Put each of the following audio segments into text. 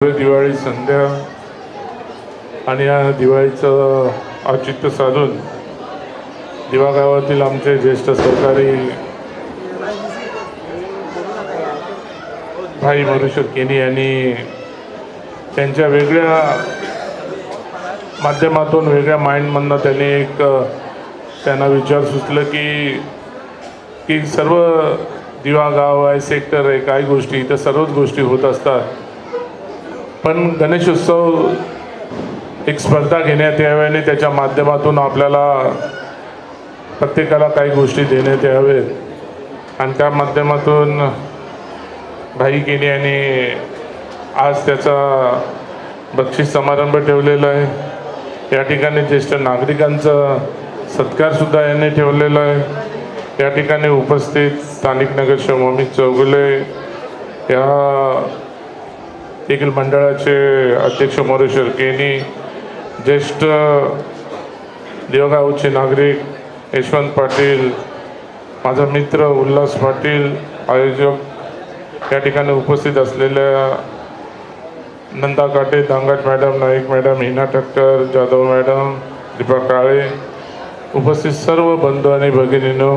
दिवाळी संध्या आणि या दिवाळीचं औचित्य साधून दिवा गावातील आमचे ज्येष्ठ सरकारी भाई मरुश्वर केनी यांनी त्यांच्या वेगळ्या माध्यमातून वेगळ्या माइंडमधनं त्यांनी एक त्यांना विचार सुचलं की की सर्व दिवा गाव आहे सेक्टर आहे काही गोष्टी इथं सर्वच गोष्टी होत असतात. पण गणेशोत्सव एक स्पर्धा घेण्यात यावी त्याच्या माध्यमातून आपल्याला प्रत्येकाला काही गोष्टी देण्यात यावेत आणि त्या माध्यमातून भाई केली यांनी आज त्याचा बक्षीस समारंभ ठेवलेला आहे. या ठिकाणी ज्येष्ठ नागरिकांचा सत्कारसुद्धा यांनी ठेवलेला आहे. या ठिकाणी उपस्थित स्थानिक नगर शमोमी चौगुले या देखील मंडळाचे अध्यक्ष मोरेश्वर केनी ज्येष्ठ देवगावचे नागरिक यशवंत पाटील माझा मित्र उल्हास पाटील आयोजक या ठिकाणी उपस्थित असलेल्या Nanda Kate Dangat madam Naik madam Hina Thakkar Jadhav madam Deepa Kale उपस्थित सर्व बंधू आणि भगिनीनो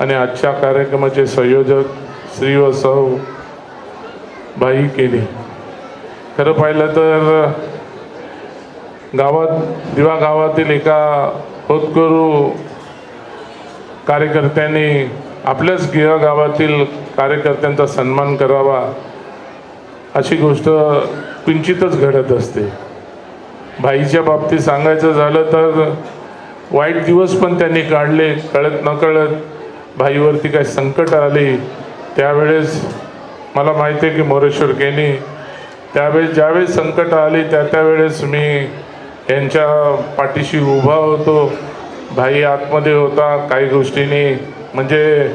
आणि आजच्या कार्यक्रमाचे संयोजक श्री व सौ भाई केली. खरं पाहिलं तर गावात दिवा गावातील एका होतकरू कार्यकर्त्यांनी आपल्याच गिवा गावातील कार्यकर्त्यांचा सन्मान करावा अशी गोष्ट किंचितच घडत असते. भाईच्या बाबतीत सांगायचं झालं तर वाईट दिवस पण त्यांनी काढले. कळत नकळत भाईवरती काही संकट आले. त्यावेळेस मला माहिती आहे की मोरेश्वर केनी त्यावेळेस ज्यावेळेस संकट आली त्या त्यावेळेस मी यांच्या पाठीशी उभा होतो. भाई आतमध्ये होता काही गोष्टींनी. म्हणजे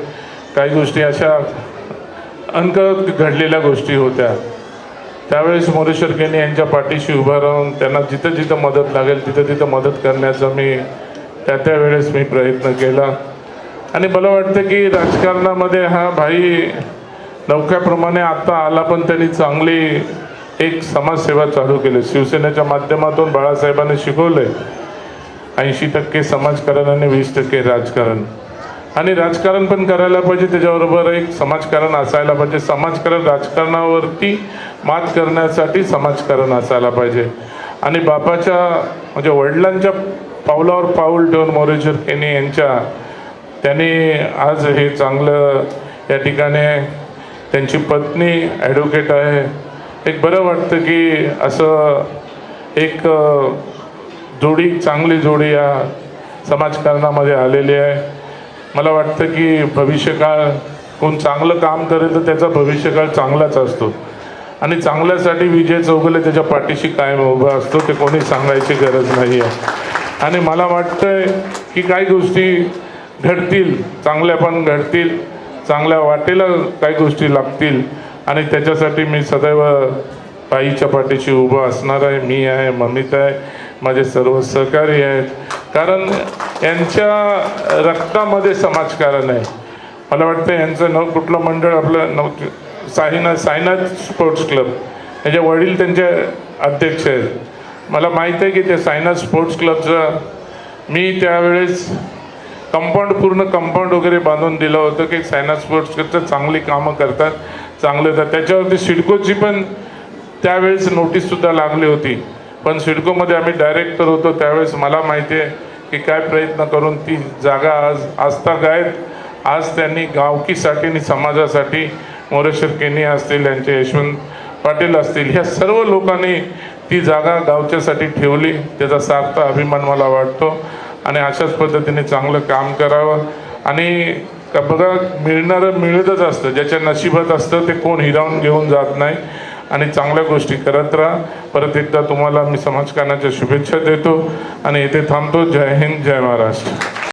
काही गोष्टी अशा अनकळत घडलेल्या गोष्टी होत्या. त्यावेळेस मोरेश्वर केनी यांच्या पाठीशी उभा राहून त्यांना जिथं जिथं मदत लागेल तिथं तिथं मदत करण्याचा मी त्या त्यावेळेस मी प्रयत्न केला. आणि मला वाटतं की राजकारणामध्ये हा भाई नौक्याप्रमाणे आत्ता आला पण त्यांनी चांगली एक समाजसेवा चालू केली. शिवसेनेच्या माध्यमातून बाळासाहेबांनी शिकवलंय. ऐंशी टक्के समाजकारण आणि वीस टक्के राजकारण. आणि राजकारण पण करायला पाहिजे त्याच्याबरोबर एक समाजकारण असायला पाहिजे. समाजकारण राजकारणावरती मात करण्यासाठी समाजकारण असायला पाहिजे. आणि बापाच्या म्हणजे वडिलांच्या पावलावर पाऊल ठेवून मोरेश्वर केनी यांच्या त्यांनी आज हे चांगलं या ठिकाणी त्यांची पत्नी ॲडव्होकेट आहे. एक बरं वाटतं की असं एक जोडी चांगली जोडी या समाजकारणामध्ये आलेली आहे. मला वाटतं की भविष्यकाळ कोण चांगलं काम करेल तर त्याचा भविष्यकाळ चांगलाच असतो. आणि चांगल्यासाठी विजय चौगले त्याच्या पाठीशी कायम उभा असतो ते कोणी सांगायची गरज नाही आहे. आणि मला वाटतंय की काही गोष्टी घडतील चांगल्या पण घडतील चांगल्या वाटेला काही गोष्टी लागतील. आणि त्याच्यासाठी मी सदैव बाईच्या पाठीशी उभं असणार आहे मी आहे ममित आहे माझे सर्व सहकारी आहेत. कारण यांच्या रक्तामध्ये समाजकारण आहे. मला वाटतं यांचं नव कुठलं मंडळ आपलं नव साईनाथ साईनाथ स्पोर्ट्स क्लब. याचे वडील त्यांचे अध्यक्ष आहेत. मला माहीत आहे की ते साईनाथ स्पोर्ट्स क्लबचं मी त्यावेळेस कंपाऊंड पूर्ण कंपाऊंड वगैरे बांधून दिलं होतं की सायना स्पोर्ट्स क्लबचं चांगली कामं करतात. चांगले होतं. त्याच्यावरती सिडकोची पण त्यावेळेस नोटीससुद्धा लागली होती. पण सिडकोमध्ये आम्ही डायरेक्टर होतो त्यावेळेस मला माहिती आहे की काय प्रयत्न करून ती जागा आज आजतागायत आज त्यांनी गावकीसाठी आणि समाजासाठी मोरेश्वर केनी असतील यांचे यशवंत पाटील असतील ह्या सर्व लोकांनी ती जागा गावच्यासाठी ठेवली. त्याचा सार्थ अभिमान मला वाटतो. आणि अशाच पद्धतीने चांगलं काम करावं. आणि का बघा मिळणारं मिळतच असतं. ज्याच्या नशिबात असतं ते कोण हिरावून घेऊन जात नाही. आणि चांगल्या गोष्टी करत राहा. परत एकदा तुम्हाला मी समाजकारणाच्या शुभेच्छा देतो. आणि इथे थांबतो. जय हिंद जय महाराष्ट्र.